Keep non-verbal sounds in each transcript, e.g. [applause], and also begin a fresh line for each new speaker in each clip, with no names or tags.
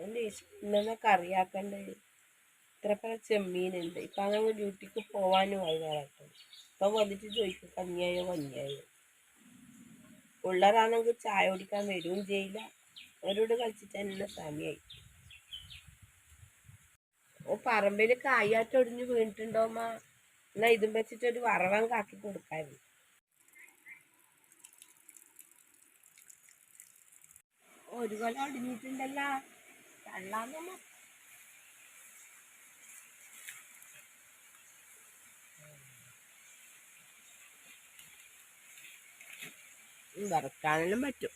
എന്റെ ഇന്ന കറിയാക്കണ്ടേ ഇത്ര പല ചെമ്മീനുണ്ട്. ഇപ്പം അങ്ങനെ ഡ്യൂട്ടിക്ക് പോകാനും ആയി നേരത്തെ ഇപ്പം വന്നിട്ട് ചോദിക്കും കഞ്ഞിയായോ കഞ്ഞിയായോ? പിള്ളേരാണെങ്കിൽ ചായ കുടിക്കാൻ വരികയും ചെയ്യില്ല. അവരോട് കളിച്ചിട്ട് തന്നെ സമയമായി ഓ പറമ്പിൽ കായാറ്റ് ഒടിഞ്ഞ് വീണിട്ടുണ്ടോമ്മ എന്നാ ഇതും വെച്ചിട്ട് ഒരു വറവൻ കാക്കി കൊടുക്കായിരുന്നു ഒരു കൊല്ലം ഒടിഞ്ഞിട്ടുണ്ടല്ല. തള്ളാന്നമ്മ വറുക്കാനും പറ്റും.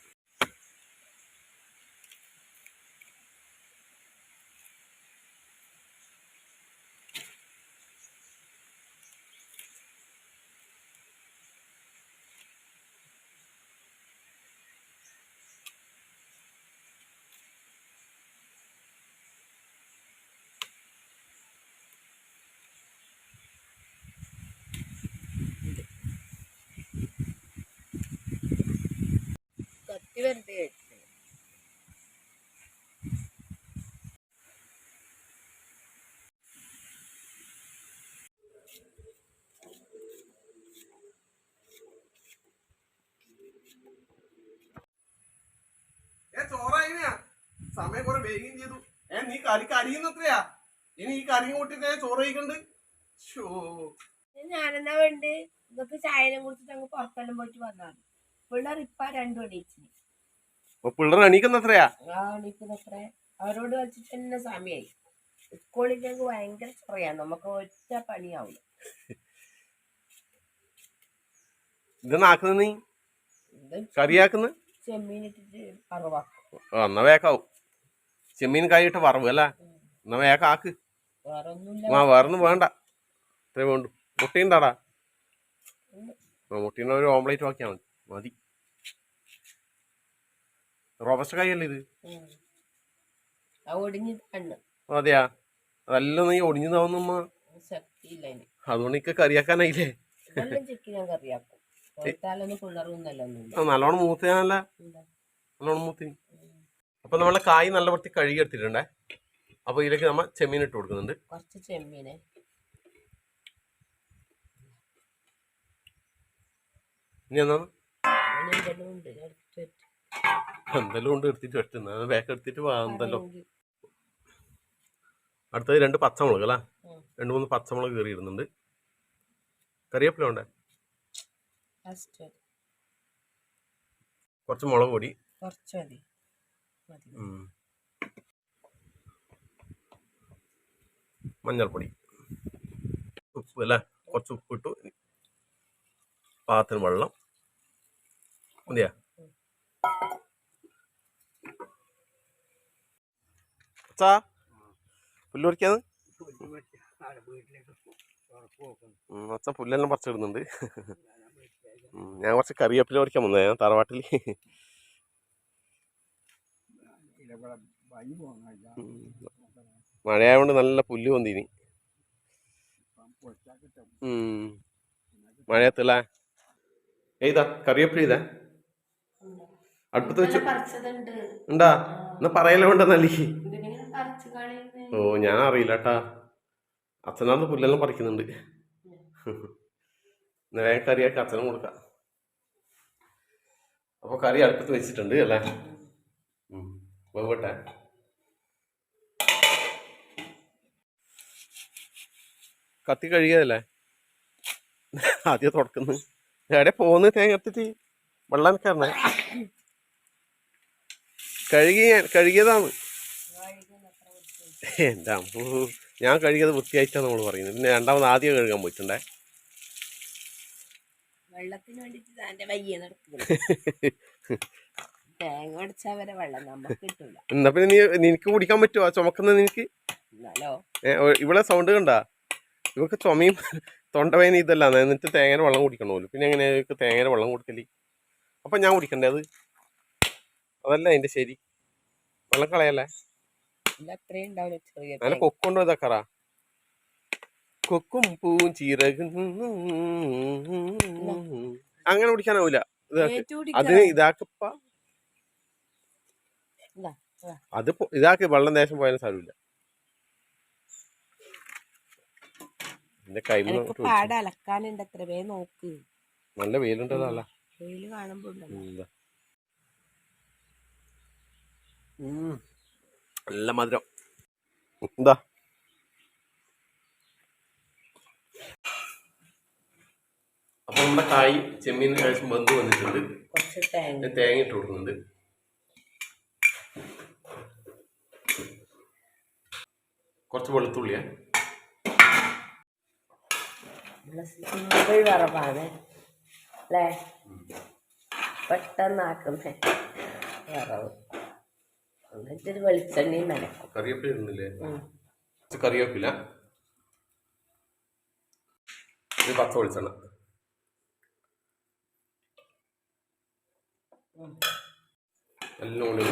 കത്തി.
ഏ ചോറായിനാ സമയം കുറെ വേഗം ചെയ്തു. ഏ നീ കറി കരിയുന്നത്രയാ ഇനി ഈ കറിയും കൂട്ടിട്ട് ഞാൻ ചോറ് കഴിക്കണ്ട്? ഞാനെന്താ
ഞാനെന്നാ വേണ്ട? ഇതൊക്കെ ചായനെ കുറിച്ചിട്ട് അങ്ങ് പുറത്തെല്ലാം പോയിട്ട് വന്നാണ് പിള്ളേർ ഇപ്പ രണ്ടു മണിച്ച്
അപ്പൊ പിള്ളേർ എണീക്കുന്ന എത്രയാ
ആ എണീക്കുന്നത്ര. അവരോട് കളിച്ചിട്ട് തന്നെ സമയമായി സ്കൂളിലേക്ക് ഭയങ്കര ചൊറയാണ് നമുക്ക് ഒറ്റ പണിയാവില്ല
നീ? കറിയാക്കുന്ന?
ചെമ്മീനിട്ടിട്ട്
എന്നാ വേക്കാവും ചെമ്മീൻ കായിട്ട് വറവ് അല്ല? എന്നാ വേക്കാക്ക് ആ വേറൊന്നും വേണ്ട. ഇത്രേ വേണ്ടു മുട്ടയുണ്ടാടാ മുട്ടീന്റെ ഒരു ഓംലേറ്റ് ആക്കിയാൽ മതി. മതി. റോബസ്റ്റ് കായല്ലേ ഇത്? അതെയാ? നല്ല നീ ഒടിഞ്ഞു താവുന്നമ്മ അതുകൊണ്ട് എനിക്ക് കറിയാക്കാനായില്ലേ? നല്ലോണം മൂത്തയാണല്ല നല്ലോണം മൂത്തി. അപ്പൊ നമ്മളെ കായ് നല്ല വൃത്തി കഴുകി എടുത്തിട്ടുണ്ടേ. അപ്പൊ ഇതിലേക്ക് നമ്മ ചെമ്മീൻ ഇട്ട് കൊടുക്കുന്നുണ്ട്.
കുറച്ച് ചെമ്മീനെ.
ഇനി
എന്താണ് എന്തെല്ലാം
കൊണ്ട് എടുത്തിട്ട് വെട്ടുന്നത് ബാക്ക് എടുത്തിട്ട് വാ അടുത്തത് രണ്ട് പച്ചമുളക് അല്ലേ? രണ്ടു മൂന്ന് പച്ചമുളക് കയറി ഇടുന്നുണ്ട് കറിവേപ്പില ഉണ്ടേ കുറച്ച് മുളക് പൊടി.
കുറച്ച് മതി.
മഞ്ഞൾപ്പൊടി. ഉപ്പ് അല്ലേ? കുറച്ച് ഉപ്പ് ഇട്ടു. പാകത്തിന് വെള്ളം. മതിയാ? അച്ഛാ പുല്ല് പറിക്കാന്ന് അച്ഛൻ പുല്ലെല്ലാം പറിച്ചിടുന്നുണ്ട്. ഞാൻ കുറച്ച് കറിവേപ്പില പറിക്കാൻ വന്നേ ഞാൻ തറവാട്ടിൽ മഴയായതുകൊണ്ട് നല്ല പുല്ല് പൊന്തീനി ഉം. മഴയത്തല്ലേ. ഏതാ കറിവേപ്പില ഇതാ. അടുപ്പത്ത് വെച്ചു ഉണ്ടാ എന്നാ പറയലോ ഉണ്ടെന്നല്ലേ ഓ ഞാൻ അറിയില്ല കേട്ടാ അച്ഛനാന്ന് പുല്ലെല്ലാം പറിക്കുന്നുണ്ട്. നേരെ കറിയാക്കി അച്ഛനും കൊടുക്കാം. അപ്പോൾ കറി അടുപ്പത്ത് വെച്ചിട്ടുണ്ട് അല്ലേ? വെവട്ടെ കത്തി കഴുകിയതല്ലേ? ആദ്യം തുടക്കുന്നു. എവിടെ പോന്ന് തേങ്ങ വെള്ളം കയറണേ. കഴുകി കഴുകിയതാണ്. എന്റെ അമ്മോ ഞാൻ കഴുകിയത് വൃത്തിയായിട്ടാണ് നമ്മൾ പറയുന്നത്. പിന്നെ രണ്ടാമത് ആദ്യം കഴുകാൻ പോയിട്ടുണ്ടേ?
വെള്ളത്തിന് വേണ്ടിട്ട് തന്റെ വയ്യ തേങ്ങ അടിച്ചാ വരെ വെള്ളം നമുക്ക് കിട്ടൂല.
എന്നാ പിന്നെ നീ നിനക്ക് കുടിക്കാൻ പറ്റുമോ ചുമക്കുന്ന നിനക്ക്?
എന്നാലോ?
ഇവിടെ സൗണ്ട് കണ്ടാ? ഇവക്ക് ചുമയും തൊണ്ടവേന ഇതല്ല. എന്നിട്ട് തേങ്ങയുടെ വെള്ളം കുടിക്കണമല്ലോ പിന്നെ എങ്ങനെയാ ഇവർക്ക് തേങ്ങയുടെ വെള്ളം കൊടുക്കൽ? അപ്പം ഞാൻ കുടിക്കണ്ടേ അത്? അതല്ല അതിന്റെ ശരി. വെള്ളം കളയല്ലേ? അങ്ങനെ കൊക്കുണ്ടോ ഇതാക്കറ കൊക്കും പൂവും ചീരകും അങ്ങനെ
പിടിക്കാനാവൂല
അത് ഇതാക്കപ്പ. അത് ഇതാക്കി വെള്ളം ദേശം പോയാലും സാരമില്ല. എന്റെ കയ്യിൽ
അലക്കാനുണ്ട് എത്ര വേ നോക്ക്.
നല്ല വെയിലുണ്ടല്ലോ അല്ല
വെയിൽ കാണുമ്പോ.
നല്ല മധുരം. എന്താ? അപ്പൊ നമ്മുടെ കായ് ചെമ്മീൻ കഴിച്ച് ബന്ധു വന്നിട്ടുണ്ട്.
കുറച്ച് തേങ്ങ.
ഇട്ട് കൊടുക്കുന്നുണ്ട്. കുറച്ച് വെളുത്തുള്ളിയാ.
സിമ്പിൾ വറവാണ്. അല്ലേ? പെട്ടെന്നാക്കുന്നേ. വറവ്. എന്നിട്ടൊരു വെളിച്ചെണ്ണയും നനക്കും
കറിവേപ്പില ഇടുന്നില്ലേ? കറിവേപ്പില. ഇത് പച്ച വെളിച്ചെണ്ണ. എല്ലാം കൂടി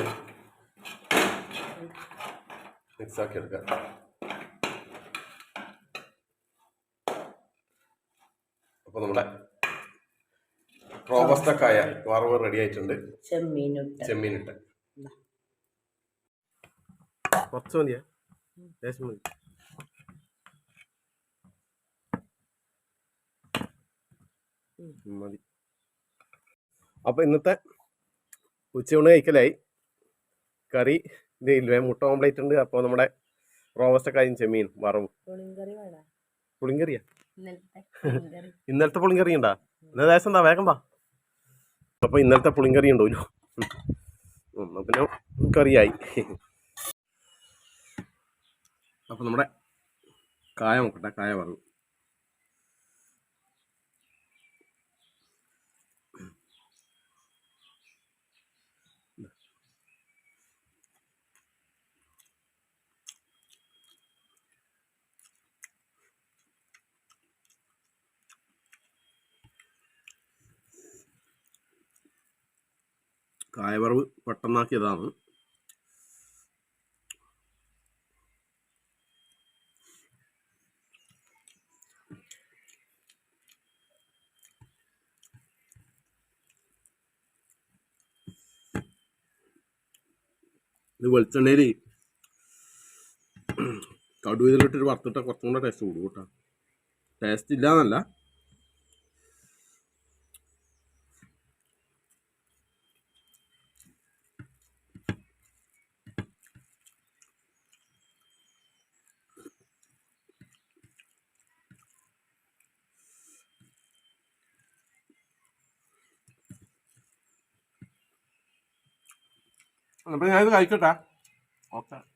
മിക്സ് ആക്കി എടുക്കാം. അപ്പൊ നമ്മുടെ റോബസ്റ്റക്കായ വറവ് റെഡി ആയിട്ടുണ്ട്.
ചെമ്മീനിട്ട്
ചെമ്മീനിട്ട് കുറച്ച് മതിയാ ലേശം മതി. മതി. അപ്പൊ ഇന്നത്തെ ഉച്ചയൂണ് കഴിക്കലായി. കറി ഇതില്ലേ മുട്ട ഓംപ്ലേറ്റ് ഉണ്ട്. അപ്പോൾ നമ്മുടെ റോബസ്റ്റക്കായും ചെമ്മീൻ വറവും. പുളിങ്കറിയാ?
ഇന്നലത്തെ പുളിങ്കറി. [laughs]
ഉണ്ടാ? ഇന്നലെ ദേശം എന്താ വേഗം വാ. അപ്പൊ ഇന്നലത്തെ പുളിങ്കറി ഉണ്ടോ? പിന്നെ കറിയായി. അപ്പൊ നമ്മുടെ കായ നോക്കട്ടെ കായ പറഞ്ഞു കായവറവ് പെട്ടെന്നാക്കിയതാണ്. ഇത് വെളിച്ചെണ്ണയിൽ കടുവ ഇതിലിട്ടൊരു വറുത്തിട്ട കുറച്ചും കൂടെ ടേസ്റ്റ് കൂടും കേട്ടോ. ടേസ്റ്റ് ഇല്ല എന്നല്ല അപ്പം ഞാനിത് കഴിക്കട്ടെ. ഓക്കെ.